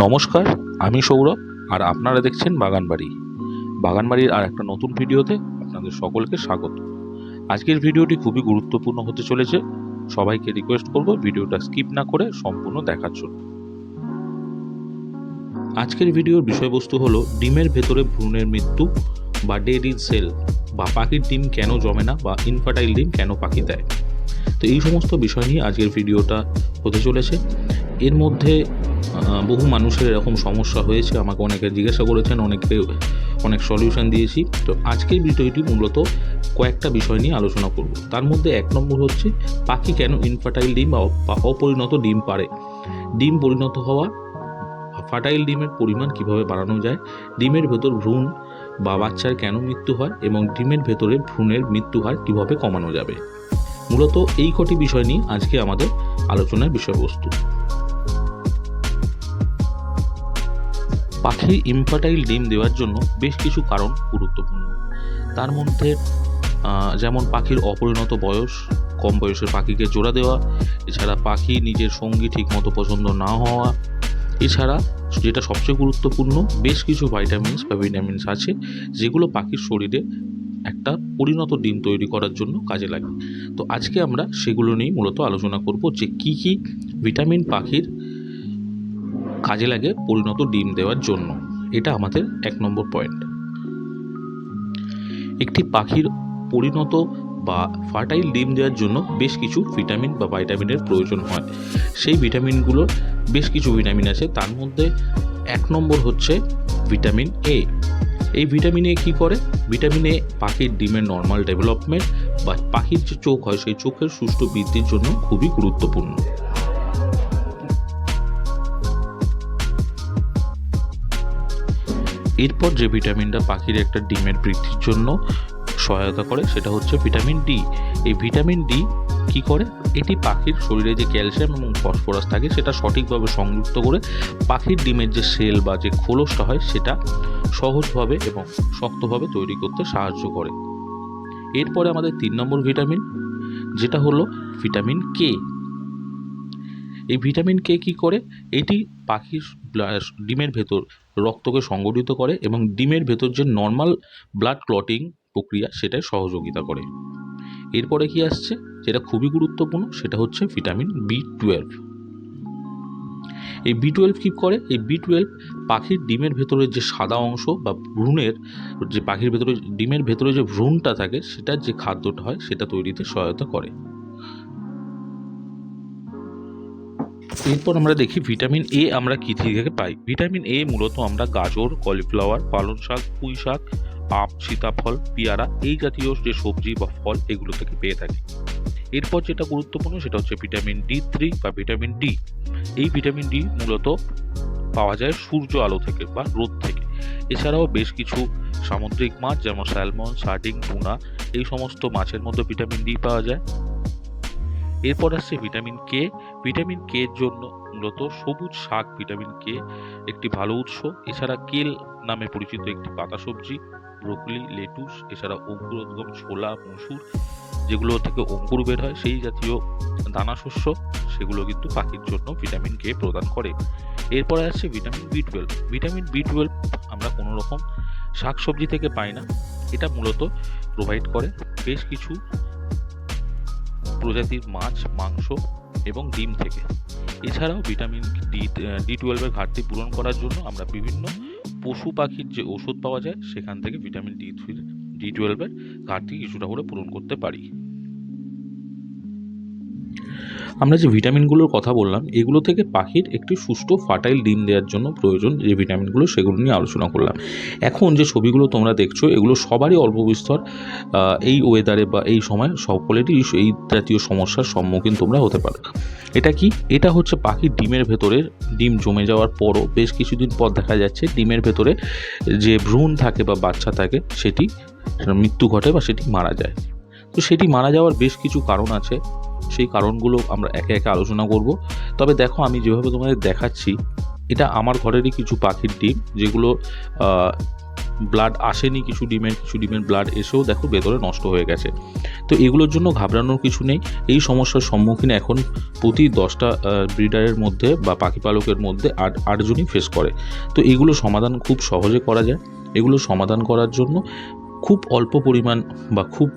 নমস্কার, আমি সৌরভ আর আপনারা দেখছেন বাগানবাড়ি। বাগানবাড়ির আর একটা নতুন ভিডিওতে আপনাদের সকলকে স্বাগত। আজকের ভিডিওটি খুবই গুরুত্বপূর্ণ হতে চলেছে। সবাইকে রিকোয়েস্ট করব ভিডিওটা স্কিপ না করে সম্পূর্ণ দেখার জন্য। আজকের ভিডিওর বিষয়বস্তু হলো, ডিমের ভেতরে ভ্রূণের মৃত্যু বা ডেড ইন সেল বা পাখির ডিম কেন জমে না বা ইনফার্টাইল ডিম কেন পাখি দেয়। তো এই সমস্ত বিষয় নিয়ে আজকের ভিডিওটা হতে চলেছে। এর মধ্যে বহু মানুষের এরকম সমস্যা হয়েছে। আমাকে অনেকে জিজ্ঞাসা করেছেন অনেকে অনেক সলিউশন দিয়েছি। তো আজকের ভিডিওটি মূলত কয়েকটা বিষয় নিয়ে আলোচনা করব। তার মধ্যে এক নম্বর হচ্ছে, পাখি কেন ইনফার্টাইল ডিম বা অপরিণত ডিম পারে ডিম পরিণত হওয়া ফার্টাইল ডিমের পরিমাণ কীভাবে বাড়ানো যায়? ডিমের ভেতর ভ্রূণ বা বাচ্চার কেন মৃত্যু হয়? এবং ডিমের ভেতরে ভ্রূণের মৃত্যু হার কীভাবে কমানো যাবে? মূলত এই কটি বিষয় নিয়ে আজকে আমাদের আলোচনার বিষয়বস্তু। পাখির ইনফার্টাইল ডিম দেওয়ার জন্য বেশ কিছু কারণ গুরুত্বপূর্ণ। তার মধ্যে যেমন পাখির অপরিণত বয়স, কম বয়সের পাখিকে জোড়া দেওয়া, এছাড়া পাখি নিজের সঙ্গী ঠিকমতো পছন্দ না হওয়া, এছাড়া যেটা সবচেয়ে গুরুত্বপূর্ণ, বেশ কিছু ভাইটামিনস বা ভিটামিনস আছে, যেগুলো পাখির শরীরে একটা পরিণত ডিম তৈরি করার জন্য কাজে লাগে। তো আজকে আমরা সেগুলো নিয়ে মূলত আলোচনা করব যে কি কি ভিটামিন পাখির কাজে লাগে পরিণত ডিম দেওয়ার জন্য। এটা আমাদের এক নম্বর পয়েন্ট একটি পাখির পরিণত বা ফার্টাইল ডিম দেওয়ার জন্য বেশ কিছু ভিটামিন বা ভাইটামিনের প্রয়োজন হয়। সেই ভিটামিনগুলোর বেশ কিছু ভিটামিন আছে, তার মধ্যে এক নম্বর হচ্ছে ভিটামিন এ এই ভিটামিন এ কী করে? ভিটামিন এ পাখির ডিমের নর্মাল ডেভেলপমেন্ট বা পাখির যে চোখ হয়, সেই চোখের সুষ্ঠু বৃদ্ধির জন্য খুবই গুরুত্বপূর্ণ। এরপর যে ভিটামিনটা পাখির একটা ডিমের বৃদ্ধির জন্য সহায়তা করে, সেটা হচ্ছে ভিটামিন ডি। এই ভিটামিন ডি কি করে? এটি পাখির শরীরে যে ক্যালসিয়াম এবং ফসফরাস থাকে, সেটা সঠিকভাবে সংযুক্ত করে পাখির ডিমের যে সেল বা যে খোলসটা হয়, সেটা সহজভাবে এবং শক্তভাবে তৈরি করতে সাহায্য করে। এরপরে আমাদের তিন নম্বর ভিটামিন, যেটা হলো ভিটামিন কে। এই ভিটামিন কে কী করে? এটি পাখির ডিমের ভেতর রক্তকে সংগঠিত করে এবং ডিমের ভেতর যে নর্মাল ব্লাড ক্লটিং প্রক্রিয়া সেটায় সহযোগিতা করে। এরপরে কি আসছে? যেটা খুবই গুরুত্বপূর্ণ, সেটা হচ্ছে ভিটামিন বি টুয়েলভ এই বি টুয়েলভ কী করে? এই বি টুয়েলভ পাখির ডিমের ভেতরে যে সাদা অংশ বা ভ্রূণের যে পাখির ভেতরে, ডিমের ভেতরে যে ভ্রূণটা থাকে, সেটার যে খাদ্যটা হয়, সেটা তৈরিতে সহায়তা করে। এরপর আমরা দেখি ভিটামিন এ আমরা কী থেকে পাই? ভিটামিন এ মূলত আমরা গাজর, কলিফ্লাওয়ার, পালং শাক, পুঁই শাক, আম, সীতাফল, পেয়ারা এই জাতীয় যে সবজি বা ফল এগুলো থেকে পেয়ে থাকি। এরপর যেটা গুরুত্বপূর্ণ সেটা হচ্ছে ভিটামিন ডি থ্রি বা ভিটামিন ডি এই ভিটামিন ডি মূলত পাওয়া যায় সূর্য আলো থেকে বা রোদ থেকে। এছাড়াও বেশ কিছু সামুদ্রিক মাছ যেমন স্যালমন সার্ডিং টুনা এই সমস্ত মাছের মধ্যে ভিটামিন ডি পাওয়া যায়। এরপর আসছে ভিটামিন কে। ভিটামিন কে এর জন্য মূলত সবুজ শাক ভিটামিন কে একটি ভালো উৎস। এছাড়া কেল নামে পরিচিত একটি পাতা সবজি, ব্রোকলি, লেটুস, এছাড়া অঙ্কুরোদ্গম ছোলা, মসুর, যেগুলো থেকে অঙ্কুর বের হয়, সেই জাতীয় দানা শস্য সেগুলো কিন্তু পাখির জন্য ভিটামিন কে প্রদান করে। এরপরে আসছে vitamin B twelve. Vitamin B twelve আমরা কোনো রকম শাক সবজি থেকে পাই না। এটা মূলত প্রোভাইড করে। বেশ কিছু প্রজাতির মাছ, মাংস এবং ডিম থেকে। এছাড়াও ভিটামিন ডি ডি টুয়েলভের ঘাটতি পূরণ করার জন্য আমরা বিভিন্ন পশু পাখির যে ওষুধ পাওয়া যায়, সেখান থেকে ভিটামিন ডি থ্রি ডি টুয়েলভের ঘাটতি কিছুটা করে পূরণ করতে পারি। আমরা যে ভিটামিনগুলোর কথা বললাম, এগুলো থেকে পাখির একটি সুষ্ঠু, ফার্টাইল ডিম দেওয়ার জন্য প্রয়োজন যে ভিটামিনগুলো, সেগুলো নিয়ে আলোচনা করলাম। এখন যে ছবিগুলো তোমরা দেখছ, এগুলো সবারই অল্প বিস্তর এই ওয়েদারে বা এই সময় সকলেরই এই জাতীয় সমস্যার সম্মুখীন তোমরা হতে পারো। এটা কি? এটা হচ্ছে পাখির ডিমের ভেতরে ডিম জমে যাওয়ার পরও বেশ কিছুদিন পর দেখা যাচ্ছে, ডিমের ভেতরে যে ভ্রূণ থাকে বা বাচ্চা থাকে, সেটি মৃত্যু ঘটে বা সেটি মারা যায়। তো সেটি মারা যাওয়ার বেশ কিছু কারণ আছে। সেই কারণগুলো আমরা একে একে আলোচনা করব। তবে দেখো, আমি যেভাবে তোমাদের দেখাচ্ছি, এটা আমার ঘরেরই কিছু পাখির ডিম, যেগুলো ব্লাড আসেনি, কিছু ডিমের কিছু ডিমের ব্লাড এসেও দেখো ভেতরে নষ্ট হয়ে গেছে। তো এগুলোর জন্য ঘাবড়ানোর কিছু নেই। এই সমস্যার সম্মুখীন এখন প্রতি দশটা ব্রিডারের মধ্যে বা পাখি পালকের মধ্যে আট, আটজনই ফেস করে। তো এগুলো সমাধান খুব সহজে করা যায়। এগুলো সমাধান করার জন্য খুব অল্প পরিমাণ বা খুব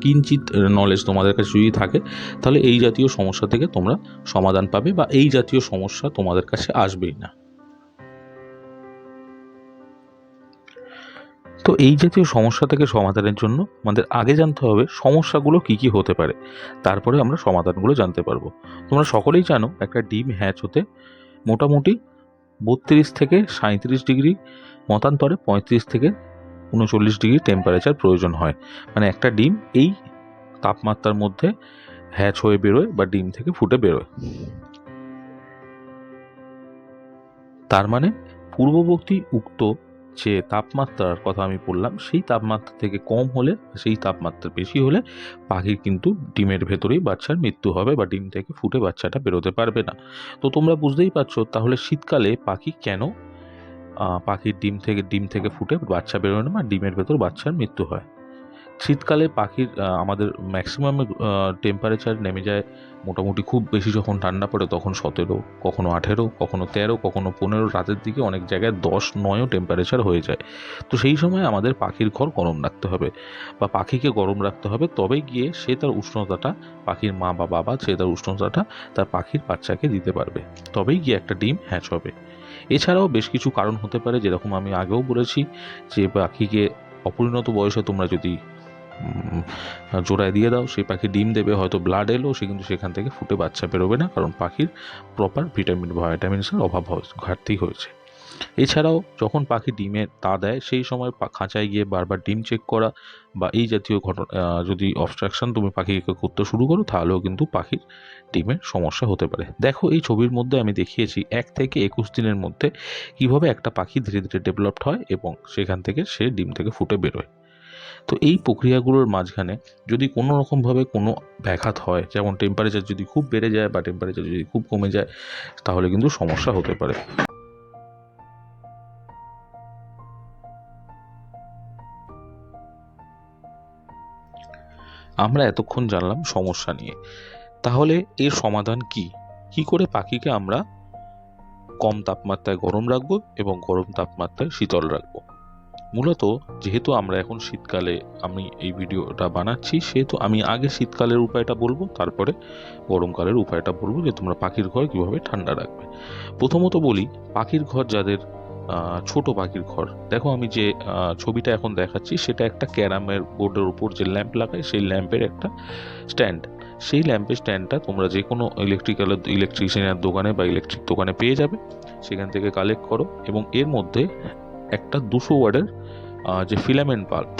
কিঞ্চিত নলেজ তোমাদের কাছে যদি থাকে, তাহলে এই জাতীয় সমস্যা থেকে তোমরা সমাধান পাবে বা এই জাতীয় সমস্যা তোমাদের কাছে আসবেই না। তো এই জাতীয় সমস্যা থেকে সমাধানের জন্য আমাদের আগে জানতে হবে সমস্যাগুলো কি কি হতে পারে। তারপরে আমরা সমাধানগুলো জানতে পারব। তোমরা সকলেই জানো একটা ডিম হ্যাচ হতে মোটামুটি বত্রিশ থেকে সাঁত্রিশ ডিগ্রি, মতান্তরে পঁয়ত্রিশ থেকে উনচল্লিশ ডিগ্রি টেম্পারেচার প্রয়োজন হয়। মানে একটা ডিম এই তাপমাত্রার মধ্যে হ্যাচ হয়ে বেরোয় বা ডিম থেকে ফুটে বেরোয়। তার মানে পূর্ববর্তী উক্ত যে তাপমাত্রার কথা আমি বললাম, সেই তাপমাত্রা থেকে কম হলে সেই তাপমাত্রা বেশি হলে পাখির কিন্তু ডিমের ভেতরেই বাচ্চার মৃত্যু হবে বা ডিম থেকে ফুটে বাচ্চাটা বেরোতে পারবে না। তো তোমরা বুঝতেই পারছ, তাহলে শীতকালে পাখি কেন পাখির ডিম থেকে ডিম থেকে ফুটে বাচ্চা বেরোয় না বা ডিমের ভেতর বাচ্চার মৃত্যু হয়। শীতকালে পাখির আমাদের ম্যাক্সিমাম টেম্পারেচার নেমে যায় মোটামুটি খুব বেশি যখন ঠান্ডা পড়ে তখন সতেরো, কখনো আঠেরো, কখনো তেরো, কখনো পনেরো, রাতের দিকে অনেক জায়গায় দশ, নয়ও টেম্পারেচার হয়ে যায়। তো সেই সময় আমাদের পাখির ঘর গরম রাখতে হবে বা পাখিকে গরম রাখতে হবে। তবেই গিয়ে সে তার উষ্ণতাটা, পাখির মা বা বাবা সে তার উষ্ণতাটা তার পাখির বাচ্চাকে দিতে পারবে। তবেই গিয়ে একটা ডিম হ্যাচ হবে। এছাড়াও বেশ কিছু কারণ হতে পারে যেরকম আমি আগেও বলেছি যে পাখিকে অপরিণত বয়সে তোমরা যদি জোড়ায় দিয়ে দাও সেই পাখি ডিম দেবে, হয়তো ব্লাড এলো, সে কিন্তু সেখান থেকে ফুটে বাচ্চা বেরোবে না, কারণ পাখির প্রপার ভিটামিন বা ভাইটামিনসের অভাব ঘাটতি হয়েছে। এছাড়াও যখন পাখি ডিমে তা দেয়, সেই সময় খাঁচায় গিয়ে বারবার ডিম চেক করা বা এই জাতীয় ঘটনা যদি অবস্ট্রাকশন তুমি পাখিকে করতে শুরু করো, তাহলেও কিন্তু পাখির ডিমের সমস্যা হতে পারে। দেখো, এই ছবির মধ্যে আমি দেখিয়েছি এক থেকে একুশ দিনের মধ্যে কীভাবে একটা পাখি ধীরে ধীরে ডেভেলপড হয় এবং সেখান থেকে সে ডিম থেকে ফুটে বেরোয়। তো এই প্রক্রিয়াগুলোর মাঝখানে যদি কোনো রকমভাবে কোনো ব্যাঘাত হয়, যেমন টেম্পারেচার যদি খুব বেড়ে যায় বা টেম্পারেচার যদি খুব কমে যায়, তাহলে কিন্তু সমস্যা হতে পারে। আমরা এতক্ষণ জানলাম সমস্যা নিয়ে। তাহলে এর সমাধান কি? কি করে পাখিকে আমরা কম তাপমাত্রায় গরম রাখব এবং গরম তাপমাত্রায় শীতল রাখব? মূলত যেহেতু আমরা এখন শীতকালে আমি এই ভিডিওটা বানাচ্ছি, সেহেতু আমি আগে শীতকালের উপায়টা বলব, তারপরে গরমকালের উপায়টা বলব যে তোমরা পাখির ঘর কীভাবে ঠান্ডা রাখবে। প্রথমত বলি, পাখির ঘর যাদের ছোট পাখির ঘর। দেখো আমি যে ছবিটা এখন দেখাচ্ছি, সেটা একটা ক্যারামের বোর্ডের উপর যে ল্যাম্প লাগায়, সেই ল্যাম্পের একটা স্ট্যান্ড। সেই ল্যাম্পের স্ট্যান্ডটা তোমরা যে কোনো ইলেকট্রিক্যাল ইলেকট্রিশিয়ানের দোকানে বা ইলেকট্রিক দোকানে পেয়ে যাবে। সেখান থেকে কালেক্ট করো এবং এর মধ্যে একটা দুশো ওয়ার্ডের যে ফিলামেন্ট বাল্ব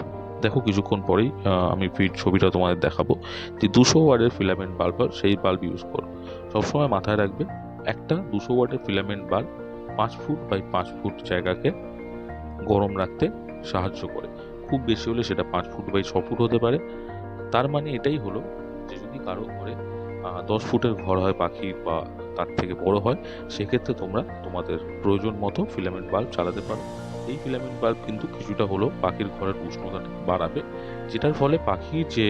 দেখো কিছুক্ষণ পরেই আমি ছবিটা তোমাদের দেখাবো। যে দুশো ওয়ার্ডের ফিলামেন্ট বাল্ব সেই বাল্ব ইউজ করো। সবসময় মাথায় রাখবে, একটা দুশো ওয়ার্ডের ফিলামেন্ট বাল্ব পাঁচ ফুট বাই পাঁচ ফুট জায়গাকে গরম রাখতে সাহায্য করে। খুব বেশি হলে সেটা পাঁচ ফুট বাই ছ ফুট হতে পারে। তার মানে এটাই হলো যে যদি কারও ঘরে দশ ফুটের ঘর হয় পাখি বা তার থেকে বড় হয়, সেক্ষেত্রে তোমরা তোমাদের প্রয়োজন মতো ফিলামেন্ট বাল্ব চালাতে পারো। এই ফিলামেন্ট বাল্ব কিন্তু কিছুটা হলেও পাখির ঘরের উষ্ণতাটা বাড়াবে, যেটার ফলে পাখির যে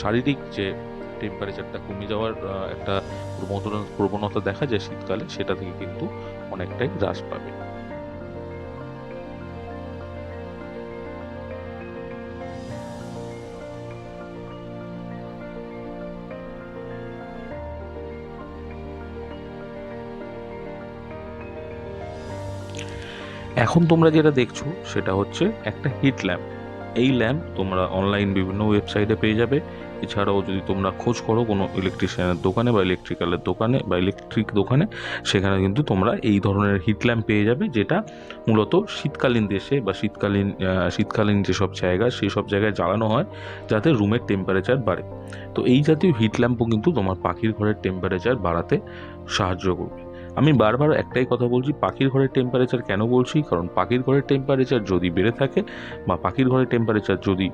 শারীরিক যে টেম্পারেচারটা কমে যাওয়ার একটা প্রবণতা দেখা যায় শীতকালে, সেটা থেকে কিন্তু অনেকটাই হ্রাস পাবে। এখন তোমরা যেটা দেখছ সেটা হচ্ছে একটা হিট ল্যাম্প। এই ল্যাম্প তোমরা অনলাইন বিভিন্ন ওয়েবসাইটে পেয়ে যাবে। এছাড়াও যদি তোমরা খোঁজ করো কোনো ইলেকট্রিশিয়ানের দোকানে বা ইলেকট্রিক্যালের দোকানে বা ইলেকট্রিক দোকানে, সেখানে কিন্তু তোমরা এই ধরনের হিট ল্যাম্প পেয়ে যাবে, যেটা মূলত শীতকালীন দেশে বা শীতকালীন শীতকালীন যেসব জায়গা সেই সব জায়গায় জ্বালানো হয়, যাতে রুমের টেম্পারেচার বাড়ে। তো এই জাতীয় হিট ল্যাম্পও কিন্তু তোমার পাখির ঘরের টেম্পারেচার বাড়াতে সাহায্য করবে। আমি বারবার একটাই কথা বলছি, পাখির ঘরের টেম্পারেচার কেন বলছি? কারণ পাখির ঘরের টেম্পারেচার যদি বেড়ে থাকে বা পাখির ঘরের টেম্পারেচার যদি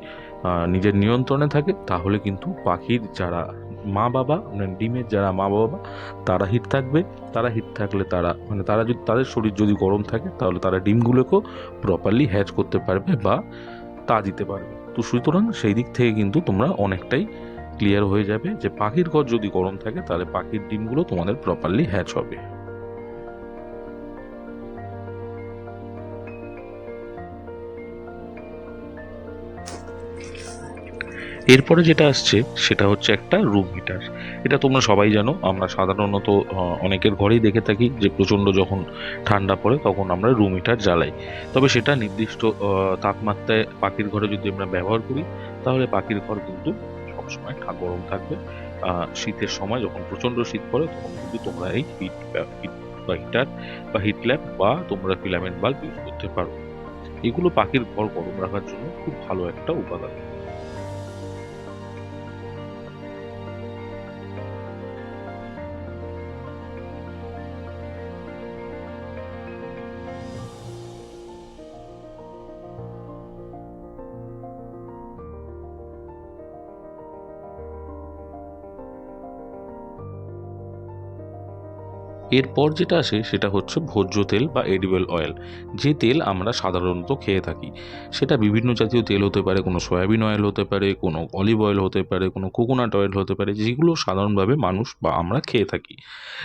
নিজের নিয়ন্ত্রণে থাকে, তাহলে কিন্তু পাখির যারা মা বাবা মানে ডিমের যারা মা বাবা তারা হিট থাকবে। তারা হিট থাকলে তারা মানে তারা যদি, তাদের শরীর যদি গরম থাকে, তাহলে তারা ডিমগুলোকেও প্রপারলি হ্যাচ করতে পারবে বা তা দিতে পারবে। তো সুতরাং সেই দিক থেকে কিন্তু তোমরা অনেকটাই ক্লিয়ার হয়ে যাবে যে পাখির ঘর যদি গরম থাকে, তাহলে পাখির ডিমগুলো তোমাদের প্রপারলি হ্যাচ হবে। এরপরে যেটা আসছে, সেটা হচ্ছে একটা রুম হিটার এটা তোমরা সবাই জানো, আমরা সাধারণত অনেকের ঘরেই দেখে থাকি যে প্রচণ্ড যখন ঠান্ডা পড়ে তখন আমরা রুম হিটার জ্বালাই। তবে সেটা নির্দিষ্ট তাপমাত্রায় পাখির ঘরে যদি আমরা ব্যবহার করি, তাহলে পাখির ঘর কিন্তু সবসময় গরম থাকবে। শীতের সময় যখন প্রচণ্ড শীত পড়ে, তখন কিন্তু তোমরা এই হিট হিট বা হিটার বা হিট ল্যাম্প বা তোমরা ফিলামেন্ট বাল্ব ইউজ করতে পারো। এগুলো পাখির ঘর গরম রাখার জন্য খুব ভালো একটা উপাদান। এরপর যেটা আসে সেটা হচ্ছে ভোজ্য তেল বা এডিবল অয়েল যে তেল আমরা সাধারণত খেয়ে থাকি। সেটা বিভিন্ন জাতীয় তেল হতে পারে, কোনো সয়াবিন অয়েল হতে পারে, কোনো অলিভ অয়েল হতে পারে, কোনো কোকোনাট অয়েল হতে পারে, যেগুলো সাধারণভাবে মানুষ বা আমরা খেয়ে থাকি।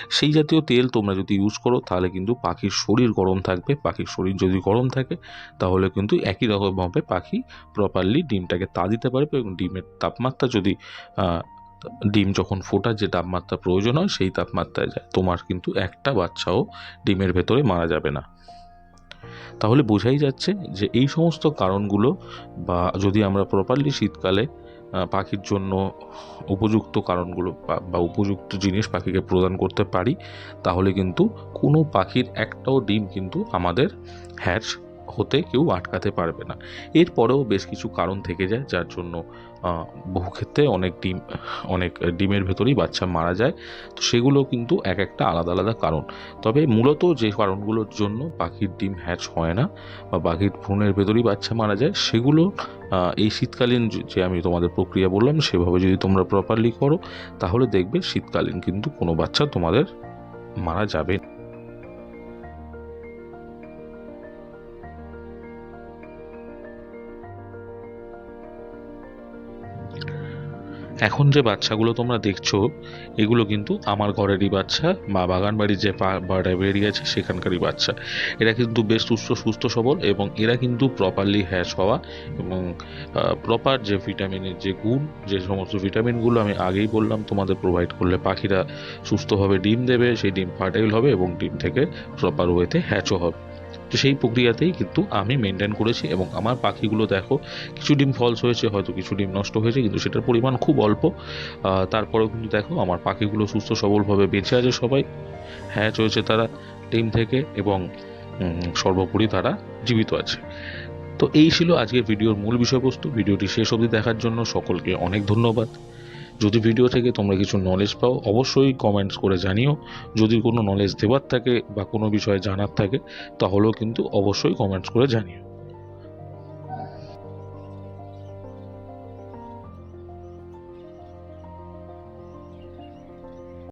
সেই জাতীয় তেল তোমরা যদি ইউজ করো, তাহলে কিন্তু পাখির শরীর গরম থাকবে। পাখির শরীর যদি গরম থাকে, তাহলে কিন্তু একই রকমভাবে পাখি প্রপারলি ডিমটাকে তা দিতে পারবে এবং ডিমের তাপমাত্রা যদি ডিম যখন ফোটার যে তাপমাত্রা প্রয়োজন হয়, সেই তাপমাত্রায় যায়। তোমার কিন্তু একটা বাচ্চাও ডিমের ভেতরে মারা যাবে না। তাহলে বোঝাই যাচ্ছে যে এই সমস্ত কারণগুলো বা যদি আমরা প্রপারলি শীতকালে পাখির জন্য উপযুক্ত কারণগুলো বা- উপযুক্ত জিনিস পাখিকে প্রদান করতে পারি, তাহলে কিন্তু কোনো পাখির একটাও ডিম কিন্তু আমাদের হ্যাচ হতে কেউ আটকাতে পারবে না। এরপরেও বেশ কিছু কারণ থেকে যায়, যার জন্য বহু ক্ষেত্রে অনেক ডিম, অনেক ডিমের ভেতরেই বাচ্চা মারা যায়। তো সেগুলো কিন্তু এক একটা আলাদা আলাদা কারণ। তবে মূলত যে কারণগুলোর জন্য পাখির ডিম হ্যাচ হয় না বা পাখির ভ্রূণের ভেতরেই বাচ্চা মারা যায়, সেগুলো এই শীতকালীন যে- আমি তোমাদের প্রক্রিয়া বললাম, সেভাবে যদি তোমরা প্রপারলি করো, তাহলে দেখবে শীতকালীন কিন্তু কোনো বাচ্চা তোমাদের মারা যাবে এখন যে বাচ্চাগুলো তোমরা দেখছ, এগুলো কিন্তু আমার ঘরেরই বাচ্চা বা বাগান বাড়ির যে অ্যাভিয়ারি আছে, সেখানকারই বাচ্চা। এরা কিন্তু বেশ সুস্থ সুস্থ সবল এবং এরা কিন্তু প্রপারলি হ্যাচ হওয়া এবং প্রপার যে ভিটামিনের যে গুণ, যে সমস্ত ভিটামিনগুলো আমি আগেই বললাম, তোমাদের প্রোভাইড করলে পাখিরা সুস্থভাবে ডিম দেবে, সেই ডিম ফার্টাইল হবে এবং ডিম থেকে প্রপার ওয়েতে হ্যাচও হবে। তো সেই প্রক্রিয়াতেই কিন্তু আমি মেনটেন করেছি এবং আমার পাখিগুলো দেখো, কিছু ডিম ফলস হয়েছে, হয়তো কিছু ডিম নষ্ট হয়েছে, কিন্তু সেটার পরিমাণ খুব অল্প। তারপরেও কিন্তু দেখো, আমার পাখিগুলো সুস্থ সবলভাবে বেঁচে আছে সবাই। হ্যাচ হয়েছে তারা ডিম থেকে এবং সর্বোপরি তারা জীবিত আছে। তো এই ছিল আজকের ভিডিওর মূল বিষয়বস্তু। ভিডিওটি শেষ অবধি দেখার জন্য সকলকে অনেক ধন্যবাদ। যদি ভিডিও থেকে তোমরা কিছু নলেজ পাও, অবশ্যই কমেন্টস করে জানিও। যদি কোনো নলেজ দেওয়ার থাকে বা কোনো বিষয়ে জানার থাকে, তাহলেও কিন্তু অবশ্যই কমেন্টস করে জানিও।